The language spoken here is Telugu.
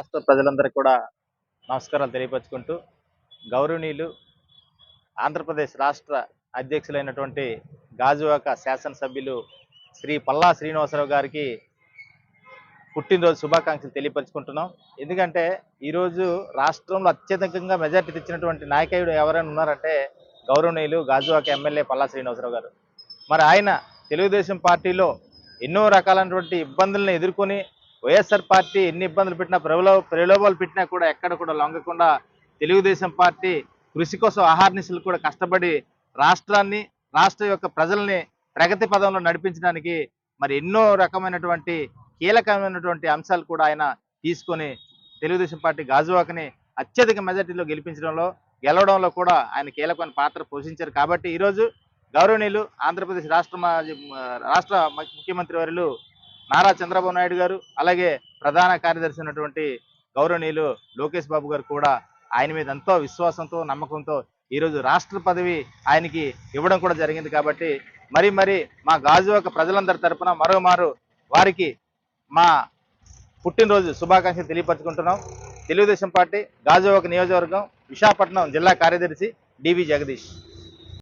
రాష్ట్ర ప్రజలందరికీ కూడా నమస్కారాలు తెలియపరుచుకుంటూ గౌరవనీయులు ఆంధ్రప్రదేశ్ రాష్ట్ర అధ్యక్షులైనటువంటి గాజువాక శాసనసభ్యులు శ్రీ పల్లా శ్రీనివాసరావు గారికి పుట్టినరోజు శుభాకాంక్షలు తెలియపరుచుకుంటున్నాం. ఎందుకంటే ఈరోజు రాష్ట్రంలో అత్యధికంగా మెజార్టీ తెచ్చినటువంటి నాయకుడు ఎవరైనా ఉన్నారంటే గౌరవనీయులు గాజువాక ఎమ్మెల్యే పల్లా శ్రీనివాసరావు గారు. మరి ఆయన తెలుగుదేశం పార్టీలో ఎన్నో రకాలైనటువంటి ఇబ్బందులను ఎదుర్కొని వైఎస్ఆర్ పార్టీ ఎన్ని ఇబ్బందులు పెట్టినా ప్రలో ప్రలోభాలు పెట్టినా కూడా ఎక్కడ కూడా లొంగకుండా తెలుగుదేశం పార్టీ కృషి కోసం ఆహార్నిశలు కూడా కష్టపడి రాష్ట్రాన్ని రాష్ట్ర యొక్క ప్రజల్ని ప్రగతి పదంలో నడిపించడానికి మరి ఎన్నో రకమైనటువంటి కీలకమైనటువంటి అంశాలు కూడా ఆయన తీసుకొని తెలుగుదేశం పార్టీ గాజువాకని అత్యధిక మెజార్టీలో గెలిపించడంలో గెలవడంలో కూడా ఆయన కీలకమైన పాత్ర పోషించారు. కాబట్టి ఈరోజు గౌరవనీయులు ఆంధ్రప్రదేశ్ రాష్ట్ర రాష్ట్ర ముఖ్యమంత్రి వారిలు నారా చంద్రబాబు నాయుడు గారు అలాగే ప్రధాన కార్యదర్శి ఉన్నటువంటి గౌరవనీయులు లోకేష్ బాబు గారు కూడా ఆయన మీద ఎంతో విశ్వాసంతో నమ్మకంతో ఈరోజు రాష్ట్ర పదవి ఆయనకి ఇవ్వడం కూడా జరిగింది కాబట్టి మరి మరి మా గాజువాక ప్రజలందరి తరఫున మరోమారు వారికి మా పుట్టినరోజు శుభాకాంక్షలు తెలియపరచుకుంటున్నాం. తెలుగుదేశం పార్టీ గాజువాక నియోజకవర్గం విశాఖపట్నం జిల్లా కార్యదర్శి డివి జగదీష్.